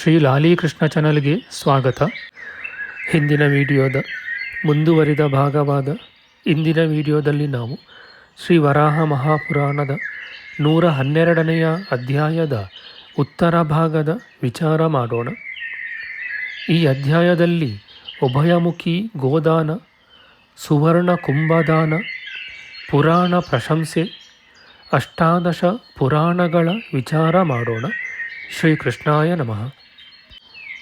ಶ್ರೀ ಲಾಲೀಕೃಷ್ಣ ಚಾನಲ್ಗೆ ಸ್ವಾಗತ. ಹಿಂದಿನ ವಿಡಿಯೋದ ಮುಂದುವರಿದ ಭಾಗವಾದ ಇಂದಿನ ವಿಡಿಯೋದಲ್ಲಿ ನಾವು ಶ್ರೀ ವರಾಹ ಮಹಾಪುರಾಣದ ನೂರ ಹನ್ನೆರಡನೆಯ ಅಧ್ಯಾಯದ ಉತ್ತರ ಭಾಗದ ವಿಚಾರ ಮಾಡೋಣ. ಈ ಅಧ್ಯಾಯದಲ್ಲಿ ಉಭಯಮುಖಿ ಗೋದಾನ, ಸುವರ್ಣ ಕುಂಭದಾನ, ಪುರಾಣ ಪ್ರಶಂಸೆ, ಅಷ್ಟಾದಶ ಪುರಾಣಗಳ ವಿಚಾರ ಮಾಡೋಣ. ಶ್ರೀಕೃಷ್ಣಾಯ ನಮಃ.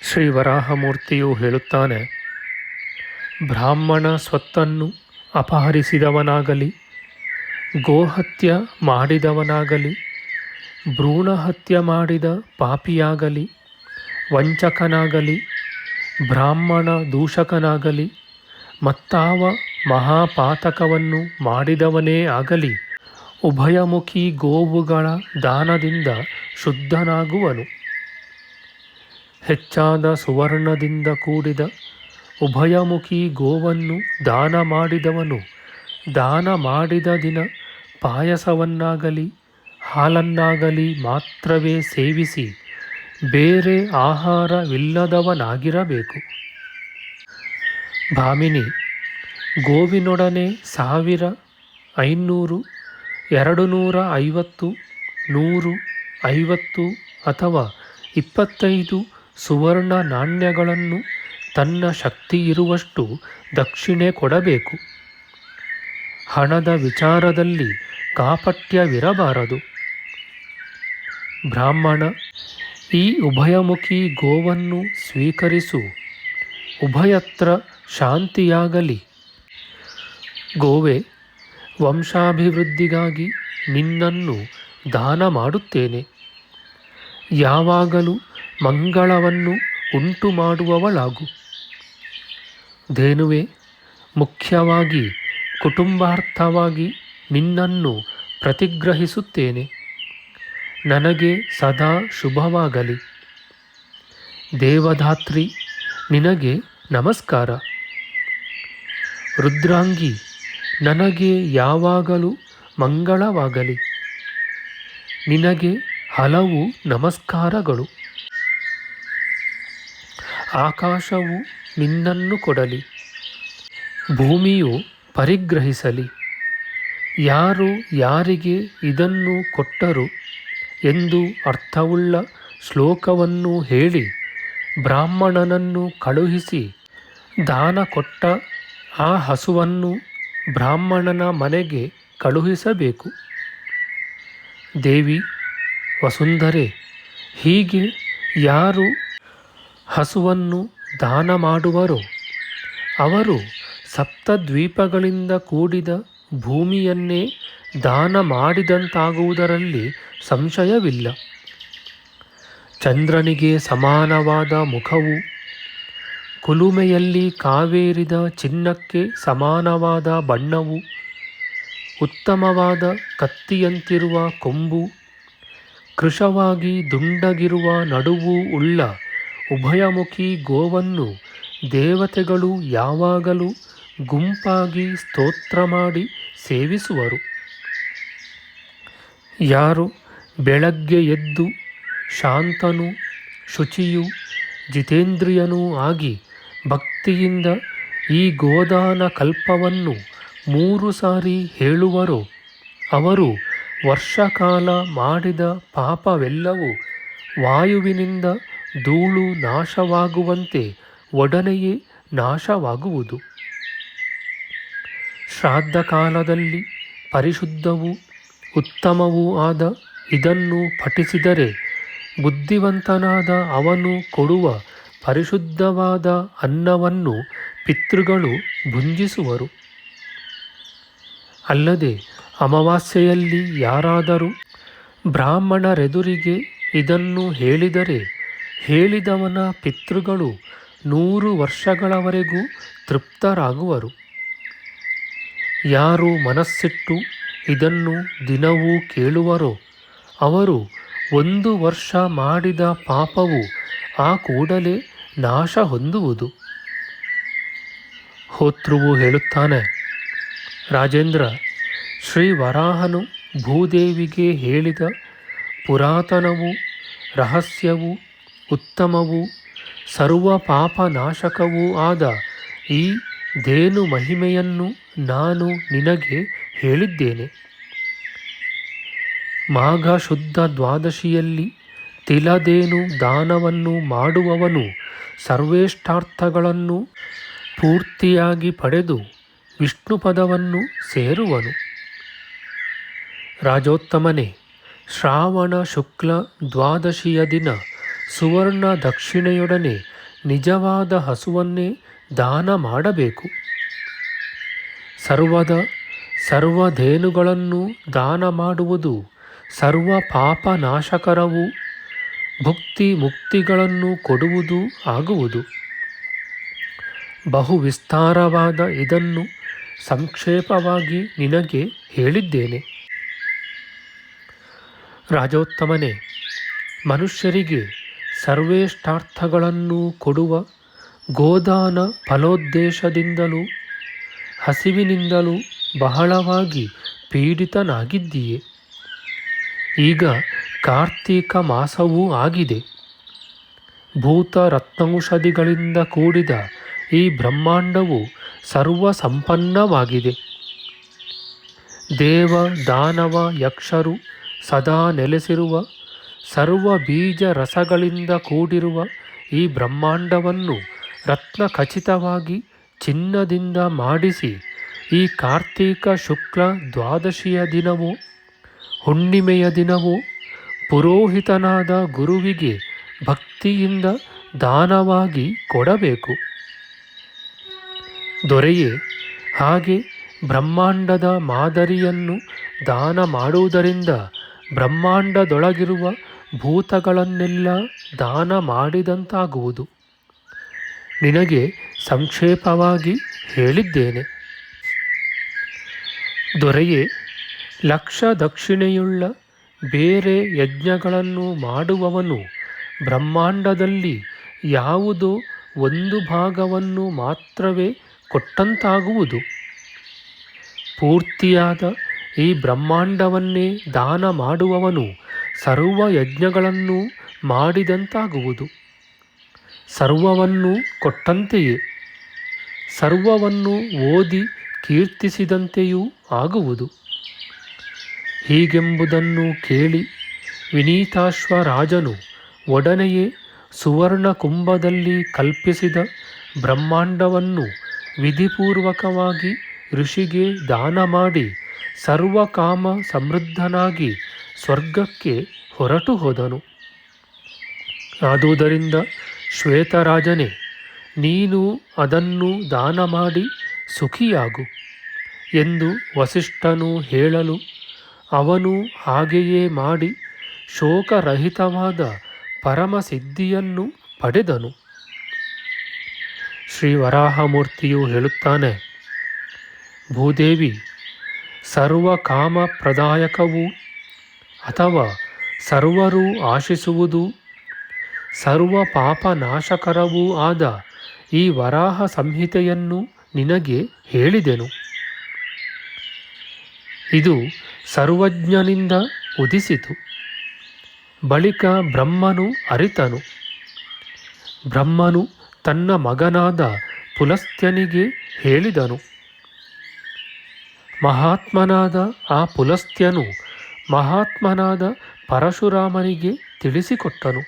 ಶ್ರೀ ವರಾಹಮೂರ್ತಿಯು ಹೇಳುತ್ತಾನೆ, ಬ್ರಾಹ್ಮಣ ಸ್ವತ್ತನ್ನು ಅಪಹರಿಸಿದವನಾಗಲಿ, ಗೋಹತ್ಯ ಮಾಡಿದವನಾಗಲಿ, ಭ್ರೂಣಹತ್ಯ ಮಾಡಿದ ಪಾಪಿಯಾಗಲಿ, ವಂಚಕನಾಗಲಿ, ಬ್ರಾಹ್ಮಣ ದೂಷಕನಾಗಲಿ, ಮತ್ತಾವ ಮಹಾಪಾತಕವನ್ನು ಮಾಡಿದವನೇ ಆಗಲಿ, ಉಭಯಮುಖಿ ಗೋವುಗಳ ದಾನದಿಂದ ಶುದ್ಧನಾಗುವನು. ಹೆಚ್ಚಾದ ಸುವರ್ಣದಿಂದ ಕೂಡಿದ ಉಭಯಮುಖಿ ಗೋವನ್ನು ದಾನ ಮಾಡಿದವನು, ದಾನ ಮಾಡಿದ ದಿನ ಪಾಯಸವನ್ನಾಗಲಿ, ಹಾಲನ್ನಾಗಲಿ ಮಾತ್ರವೇ ಸೇವಿಸಿ ಬೇರೆ ಆಹಾರವಿಲ್ಲದವನಾಗಿರಬೇಕು. ಭಾಮಿನಿ, ಗೋವಿನೊಡನೆ ಸಾವಿರ ಐನೂರು ಎರಡು ನೂರ ಐವತ್ತು, ನೂರು ಐವತ್ತು ಅಥವಾ ಇಪ್ಪತ್ತೈದು ಸುವರ್ಣ ನಾಣ್ಯಗಳನ್ನು ತನ್ನ ಶಕ್ತಿ ಇರುವಷ್ಟು ದಕ್ಷಿಣೆ ಕೊಡಬೇಕು. ಹಣದ ವಿಚಾರದಲ್ಲಿ ಕಾಪಟ್ಯವಿರಬಾರದು ಬ್ರಾಹ್ಮಣ, ಈ ಉಭಯಮುಖಿ ಗೋವನ್ನು ಸ್ವೀಕರಿಸು. ಉಭಯತ್ರ ಶಾಂತಿಯಾಗಲಿ. ಗೋವೆ, ವಂಶಾಭಿವೃದ್ಧಿಗಾಗಿ ನಿನ್ನನ್ನು ದಾನ ಮಾಡುತ್ತೇನೆ. ಯಾವಾಗಲೂ ಮಂಗಳವನ್ನು ಉಂಟು ಮಾಡುವವಳಾಗು ಧೇನುವೆ, ಮುಖ್ಯವಾಗಿ ಕುಟುಂಬಾರ್ಥವಾಗಿ ನಿನ್ನನ್ನು ಪ್ರತಿಗ್ರಹಿಸುತ್ತೇನೆ. ನನಗೆ ಸದಾ ಶುಭವಾಗಲಿ. ದೇವಧಾತ್ರಿ, ನಿನಗೆ ನಮಸ್ಕಾರ. ರುದ್ರಾಂಗಿ, ನನಗೆ ಯಾವಾಗಲೂ ಮಂಗಳವಾಗಲಿ. ನಿನಗೆ ಹಲವು ನಮಸ್ಕಾರಗಳು. ಆಕಾಶವು ನಿನ್ನನ್ನು ಕೊಡಲಿ, ಭೂಮಿಯು ಪರಿಗ್ರಹಿಸಲಿ. ಯಾರು ಯಾರಿಗೆ ಇದನ್ನು ಕೊಟ್ಟರು ಎಂದು ಅರ್ಥವುಳ್ಳ ಶ್ಲೋಕವನ್ನು ಹೇಳಿ, ಬ್ರಾಹ್ಮಣನನ್ನು ಕಳುಹಿಸಿ ದಾನ ಕೊಟ್ಟ ಆ ಹಸುವನ್ನು ಬ್ರಾಹ್ಮಣನ ಮನೆಗೆ ಕಳುಹಿಸಬೇಕು. ದೇವಿ, ವಸುಂಧರೆ, ಹೀಗೆ ಯಾರು ಹಸುವನ್ನು ದಾನ ಮಾಡುವರು ಅವರು ಸಪ್ತದ್ವೀಪಗಳಿಂದ ಕೂಡಿದ ಭೂಮಿಯನ್ನೇ ದಾನ ಮಾಡಿದಂತಾಗುವುದರಲ್ಲಿ ಸಂಶಯವಿಲ್ಲ. ಚಂದ್ರನಿಗೆ ಸಮಾನವಾದ ಮುಖವು ಕುಲುಮೆಯಲ್ಲಿ ಕಾವೇರಿದ ಚಿನ್ನಕ್ಕೆ ಸಮಾನವಾದ ಬಣ್ಣವು, ಉತ್ತಮವಾದ ಕತ್ತಿಯಂತಿರುವ ಕೊಂಬು, ಕೃಶವಾಗಿ ದುಂಡಗಿರುವ ನಡುವು ಉಳ್ಳ ಉಭಯಮುಖಿ ಗೋವನ್ನು ದೇವತೆಗಳು ಯಾವಾಗಲೂ ಗುಂಪಾಗಿ ಸ್ತೋತ್ರ ಮಾಡಿ ಸೇವಿಸುವರು. ಯಾರು ಬೆಳಗ್ಗೆ ಎದ್ದು ಶಾಂತನು, ಶುಚಿಯು, ಜಿತೇಂದ್ರಿಯನೂ ಆಗಿ ಭಕ್ತಿಯಿಂದ ಈ ಗೋದಾನ ಕಲ್ಪವನ್ನು ಮೂರು ಸಾರಿ ಹೇಳುವರು, ಅವರು ವರ್ಷಕಾಲ ಮಾಡಿದ ಪಾಪವೆಲ್ಲವೂ ವಾಯುವಿನಿಂದ ಧೂಳು ನಾಶವಾಗುವಂತೆ ಒಡನೆಯೇ ನಾಶವಾಗುವುದು. ಶ್ರಾದ್ದ ಕಾಲದಲ್ಲಿ ಪರಿಶುದ್ಧವೂ ಉತ್ತಮವೂ ಆದ ಇದನ್ನು ಪಠಿಸಿದರೆ ಬುದ್ಧಿವಂತನಾದ ಅವನು ಕೊಡುವ ಪರಿಶುದ್ಧವಾದ ಅನ್ನವನ್ನು ಪಿತೃಗಳು ಭುಂಜಿಸುವರು. ಅಲ್ಲದೆ ಅಮಾವಾಸ್ಯೆಯಲ್ಲಿ ಯಾರಾದರೂ ಬ್ರಾಹ್ಮಣರೆದುರಿಗೆ ಇದನ್ನು ಹೇಳಿದರೆ ಹೇಳಿದವನ ಪಿತೃಗಳು ನೂರು ವರ್ಷಗಳವರೆಗೂ ತೃಪ್ತರಾಗುವರು. ಯಾರು ಮನಸ್ಸಿಟ್ಟು ಇದನ್ನು ದಿನವೂ ಕೇಳುವರೋ, ಅವರು ಒಂದು ವರ್ಷ ಮಾಡಿದ ಪಾಪವು ಆ ಕೂಡಲೇ ನಾಶ ಹೊಂದುವುದು. ಹೋತೃವು ಹೇಳುತ್ತಾನೆ, ರಾಜೇಂದ್ರ, ಶ್ರೀ ವರಾಹನು ಭೂದೇವಿಗೆ ಹೇಳಿದ ಪುರಾತನವು ರಹಸ್ಯವೂ ಉತ್ತಮವೂ ಸರ್ವ ಪಾಪ ನಾಶಕವೂ ಆದ ಈ ಧೇನು ಮಹಿಮೆಯನ್ನು ನಾನು ನಿನಗೆ ಹೇಳಿದ್ದೇನೆ. ಮಾಘ ಶುದ್ಧ ದ್ವಾದಶಿಯಲ್ಲಿ ತಿಲದೇನು ದಾನವನ್ನು ಮಾಡುವವನು ಸರ್ವೇಷ್ಟಾರ್ಥಗಳನ್ನು ಪೂರ್ತಿಯಾಗಿ ಪಡೆದು ವಿಷ್ಣು ಪದವನ್ನು ಸೇರುವನು. ರಾಜೋತ್ತಮನೇ, ಶ್ರಾವಣ ಶುಕ್ಲ ದ್ವಾದಶಿಯ ದಿನ ಸುವರ್ಣ ದಕ್ಷಿಣೆಯೊಡನೆ ನಿಜವಾದ ಹಸುವನ್ನೇ ದಾನ ಮಾಡಬೇಕು. ಸರ್ವದ ಸರ್ವಧೇನುಗಳನ್ನು ದಾನ ಮಾಡುವುದು ಸರ್ವ ಪಾಪ ನಾಶಕರವು ಭುಕ್ತಿ ಮುಕ್ತಿಗಳನ್ನು ಕೊಡುವುದು ಆಗುವುದು. ಬಹು ವಿಸ್ತಾರವಾದ ಇದನ್ನು ಸಂಕ್ಷೇಪವಾಗಿ ನಿನಗೆ ಹೇಳಿದ್ದೇನೆ. ರಾಜೋತ್ತಮನೇ, ಮನುಷ್ಯರಿಗೆ ಸರ್ವೇಷ್ಟಾರ್ಥಗಳನ್ನು ಕೊಡುವ ಗೋದಾನ ಫಲೋದ್ದೇಶದಿಂದಲೂ, ಹಸಿವಿನಿಂದಲೂ ಬಹಳವಾಗಿ ಪೀಡಿತನಾಗಿದ್ದೀಯೆ. ಈಗ ಕಾರ್ತೀಕ ಮಾಸವೂ ಆಗಿದೆ. ಭೂತ ರತ್ನೌಷಧಿಗಳಿಂದ ಕೂಡಿದ ಈ ಬ್ರಹ್ಮಾಂಡವು ಸರ್ವ ಸಂಪನ್ನವಾಗಿದೆ ದೇವ, ದಾನವ, ಯಕ್ಷರು ಸದಾ ನೆಲೆಸಿರುವ ಸರ್ವ ಬೀಜ ರಸಗಳಿಂದ ಕೂಡಿರುವ ಈ ಬ್ರಹ್ಮಾಂಡವನ್ನು ರತ್ನ ಖಚಿತವಾಗಿ ಚಿನ್ನದಿಂದ ಮಾಡಿಸಿ ಈ ಕಾರ್ತೀಕ ಶುಕ್ಲ ದ್ವಾದಶಿಯ ದಿನವೋ, ಹುಣ್ಣಿಮೆಯ ದಿನವೋ ಪುರೋಹಿತನಾದ ಗುರುವಿಗೆ ಭಕ್ತಿಯಿಂದ ದಾನವಾಗಿ ಕೊಡಬೇಕು. ದೊರೆಯೇ ಹಾಗೆ ಬ್ರಹ್ಮಾಂಡದ ಮಾದರಿಯನ್ನು ದಾನ ಮಾಡುವುದರಿಂದ ಬ್ರಹ್ಮಾಂಡದೊಳಗಿರುವ ಭೂತಗಳನ್ನೆಲ್ಲ ದಾನ ಮಾಡಿದಂತಾಗುವುದು. ನಿನಗೆ ಸಂಕ್ಷೇಪವಾಗಿ ಹೇಳಿದ್ದೇನೆ. ದೊರೆಯೇ ಲಕ್ಷ ದಕ್ಷಿಣೆಯುಳ್ಳ ಬೇರೆ ಯಜ್ಞಗಳನ್ನು ಮಾಡುವವನು ಬ್ರಹ್ಮಾಂಡದಲ್ಲಿ ಯಾವುದೋ ಒಂದು ಭಾಗವನ್ನು ಮಾತ್ರವೇ ಕೊಟ್ಟಂತಾಗುವುದು. ಪೂರ್ತಿಯಾದ ಈ ಬ್ರಹ್ಮಾಂಡವನ್ನೇ ದಾನ ಮಾಡುವವನು ಸರ್ವ ಯಜ್ಞಗಳನ್ನು ಮಾಡಿದಂತಾಗುವುದು. ಸರ್ವವನ್ನು ಕೊಟ್ಟಂತೆಯೇ. ಸರ್ವವನ್ನು ಓದಿ ಕೀರ್ತಿಸಿದಂತೆಯೂ ಆಗುವುದು. ಹೀಗೆಂಬುದನ್ನು ಕೇಳಿ ವಿನೀತಾಶ್ವರಾಜನು ಒಡನೆಯೇ ಸುವರ್ಣ ಕುಂಭದಲ್ಲಿ ಕಲ್ಪಿಸಿದ ಬ್ರಹ್ಮಾಂಡವನ್ನು ವಿಧಿಪೂರ್ವಕವಾಗಿ ಋಷಿಗೆ ದಾನ ಮಾಡಿ ಸರ್ವಕಾಮ ಸಮೃದ್ಧನಾಗಿ ಸ್ವರ್ಗಕ್ಕೆ ಹೊರಟು ಹೋದನು. ಆದುದರಿಂದ ಶ್ವೇತರಾಜನೇ, ನೀನು ಅದನ್ನು ದಾನ ಮಾಡಿ ಸುಖಿಯಾಗು ಎಂದು ವಸಿಷ್ಠನು ಹೇಳಲು ಅವನು ಹಾಗೆಯೇ ಮಾಡಿ ಶೋಕರಹಿತವಾದ ಪರಮಸಿದ್ಧಿಯನ್ನು ಪಡೆದನು. ಶ್ರೀ ವರಾಹಮೂರ್ತಿಯು ಹೇಳುತ್ತಾನೆ, ಭೂದೇವಿ ಸರ್ವ ಕಾಮಪ್ರದಾಯಕವೂ ಅಥವಾ ಸರ್ವರೂ ಆಶಿಸುವುದು? ಸರ್ವ ಪಾಪ ನಾಶಕರವೂ ಆದ ಈ ವರಾಹ ಸಂಹಿತೆಯನ್ನು ನಿನಗೆ ಹೇಳಿದೆನು. ಇದು ಸರ್ವಜ್ಞನಿಂದ ಉದಿಸಿತು. ಬಳಿಕ ಬ್ರಹ್ಮನು ಅರಿತನು. ಬ್ರಹ್ಮನು ತನ್ನ ಮಗನಾದ ಪುಲಸ್ತ್ಯನಿಗೆ ಹೇಳಿದನು. ಮಹಾತ್ಮನಾದ ಆ ಪುಲಸ್ತ್ಯನು ಮಹಾತ್ಮನಾದ ಪರಶುರಾಮನಿಗೆ ತಿಳಿಸಿಕೊಟ್ಟನು.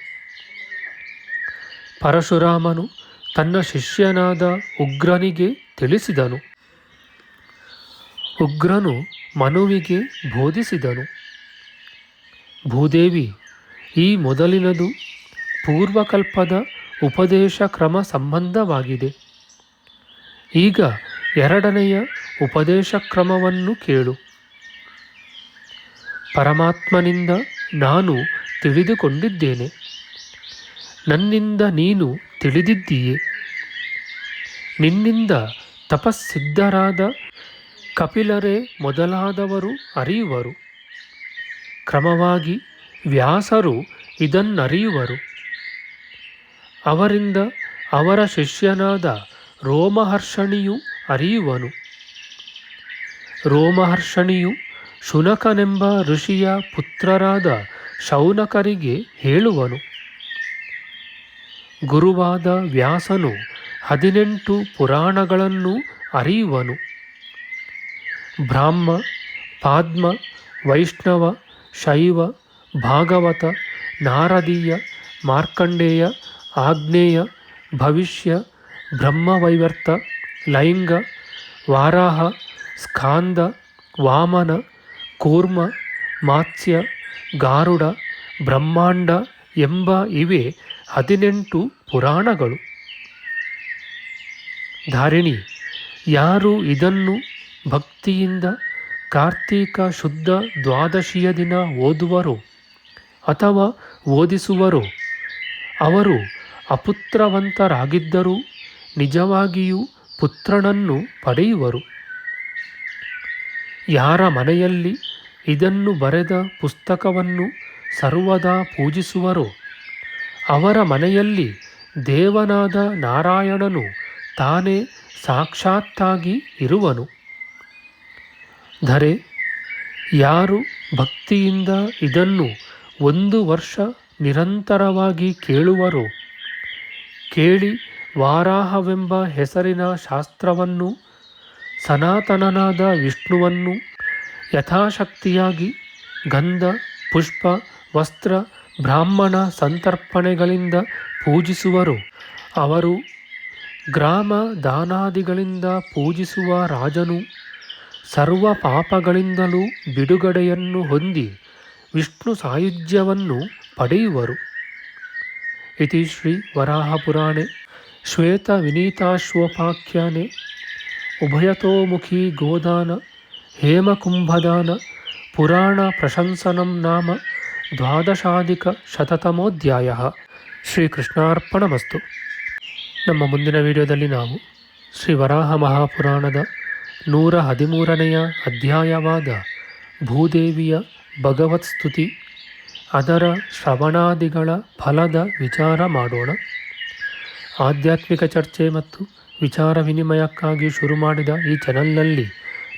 ಪರಶುರಾಮನು ತನ್ನ ಶಿಷ್ಯನಾದ ಉಗ್ರನಿಗೆ ತಿಳಿಸಿದನು. ಉಗ್ರನು ಮನುವಿಗೆ ಬೋಧಿಸಿದನು. ಭೂದೇವಿ, ಈ ಮೊದಲಿನದು ಪೂರ್ವಕಲ್ಪದ ಉಪದೇಶ ಕ್ರಮ ಸಂಬಂಧವಾಗಿದೆ. ಈಗ ಎರಡನೆಯ ಉಪದೇಶ ಕ್ರಮವನ್ನು ಕೇಳು. ಪರಮಾತ್ಮನಿಂದ ನಾನು ತಿಳಿದುಕೊಂಡಿದ್ದೇನೆ. ನನ್ನಿಂದ ನೀನು ತಿಳಿದಿದ್ದೀಯೆ. ನಿನ್ನಿಂದ ತಪಸ್ಸಿದ್ಧರಾದ ಕಪಿಲರೇ ಮೊದಲಾದವರು ಅರಿಯುವರು. ಕ್ರಮವಾಗಿ ವ್ಯಾಸರು ಇದನ್ನರಿಯುವರು. ಅವರಿಂದ ಅವರ ಶಿಷ್ಯನಾದ ರೋಮಹರ್ಷಣಿಯು ಅರಿಯುವನು. ರೋಮಹರ್ಷಣಿಯು ಶುನಕನೆಂಬ ಋಷಿಯ ಪುತ್ರರಾದ ಶೌನಕರಿಗೆ ಹೇಳುವನು. ಗುರುವಾದ ವ್ಯಾಸನು ಹದಿನೆಂಟು ಪುರಾಣಗಳನ್ನು ಅರಿಯುವನು. ಬ್ರಾಹ್ಮ, ಪಾದ್ಮ, ವೈಷ್ಣವ, ಶೈವ, ಭಾಗವತ, ನಾರದೀಯ, ಮಾರ್ಕಂಡೇಯ ಆಗ್ನೇಯ ಭವಿಷ್ಯ, ಬ್ರಹ್ಮವೈವರ್ತ, ಲೈಂಗ, ವಾರಾಹ, ಸ್ಕಾಂದ, ವಾಮನ ಕೂರ್ಮ, ಮಾತ್ಸ್ಯ, ಗಾರುಡ, ಬ್ರಹ್ಮಾಂಡ ಎಂಬ ಇವೆ ಹದಿನೆಂಟು ಪುರಾಣಗಳು. ಧಾರಿಣಿ, ಯಾರು ಇದನ್ನು ಭಕ್ತಿಯಿಂದ ಕಾರ್ತೀಕ ಶುದ್ಧ ದ್ವಾದಶಿಯ ದಿನ ಓದುವರೋ ಅಥವಾ ಓದಿಸುವರೋ, ಅವರು ಅಪುತ್ರವಂತರಾಗಿದ್ದರೂ ನಿಜವಾಗಿಯೂ ಪುತ್ರನನ್ನು ಪಡೆಯುವರು. ಯಾರ ಮನೆಯಲ್ಲಿ ಇದನ್ನು ಬರೆದ ಪುಸ್ತಕವನ್ನು ಸರ್ವದಾ ಪೂಜಿಸುವರು. ಅವರ ಮನೆಯಲ್ಲಿ ದೇವನಾದ ನಾರಾಯಣನು ತಾನೇ ಸಾಕ್ಷಾತ್ತಾಗಿ ಇರುವನು. ಧರೆ, ಯಾರು ಭಕ್ತಿಯಿಂದ ಇದನ್ನು ಒಂದು ವರ್ಷ ನಿರಂತರವಾಗಿ ಕೇಳುವರು? ಕೇಳಿ ವಾರಾಹವೆಂಬ ಹೆಸರಿನ ಶಾಸ್ತ್ರವನ್ನು, ಸನಾತನನಾದ ವಿಷ್ಣುವನ್ನು ಯಥಾಶಕ್ತಿಯಾಗಿ ಗಂಧ, ಪುಷ್ಪ, ವಸ್ತ್ರ, ಬ್ರಾಹ್ಮಣ ಸಂತರ್ಪಣೆಗಳಿಂದ ಪೂಜಿಸುವರು. ಅವರು ಗ್ರಾಮ ದಾನಾದಿಗಳಿಂದ ಪೂಜಿಸುವ ರಾಜನು ಸರ್ವ ಪಾಪಗಳಿಂದಲೂ ಬಿಡುಗಡೆಯನ್ನು ಹೊಂದಿ ವಿಷ್ಣು ಸಾಯುಜ್ಯವನ್ನು ಪಡೆಯುವರು. ಇತಿ ಶ್ರೀ ವರಾಹಪುರಾಣೆ. ಶ್ವೇತವಿನೀತಾಶ್ವಪಾಖ್ಯಾನೆ ಉಭಯತೋಮುಖಿ ಗೋದಾನ. ಹೇಮಕುಂಭದಾನ, ಪುರಾಣ ಪ್ರಶಂಸನಂ ನಾಮ, ದ್ವಾದಶಾಧಿಕ ಶತತಮೋಧ್ಯಾಯ. ಶ್ರೀಕೃಷ್ಣಾರ್ಪಣಮಸ್ತು. ನಮ್ಮ ಮುಂದಿನ ವಿಡಿಯೋದಲ್ಲಿ ನಾವು ಶ್ರೀ ವರಾಹ ಮಹಾಪುರಾಣದ ನೂರ ಹದಿಮೂರನೆಯ ಅಧ್ಯಾಯವಾದ ಭೂದೇವಿಯ ಭಗವತ್ ಸ್ತುತಿ, ಅದರ ಶ್ರವಣಾದಿಗಳ ಫಲದ ವಿಚಾರ ಮಾಡೋಣ. ಆಧ್ಯಾತ್ಮಿಕ ಚರ್ಚೆ ಮತ್ತು ವಿಚಾರ ವಿನಿಮಯಕ್ಕಾಗಿ ಶುರು ಮಾಡಿದ ಈ ಚಾನಲ್ನಲ್ಲಿ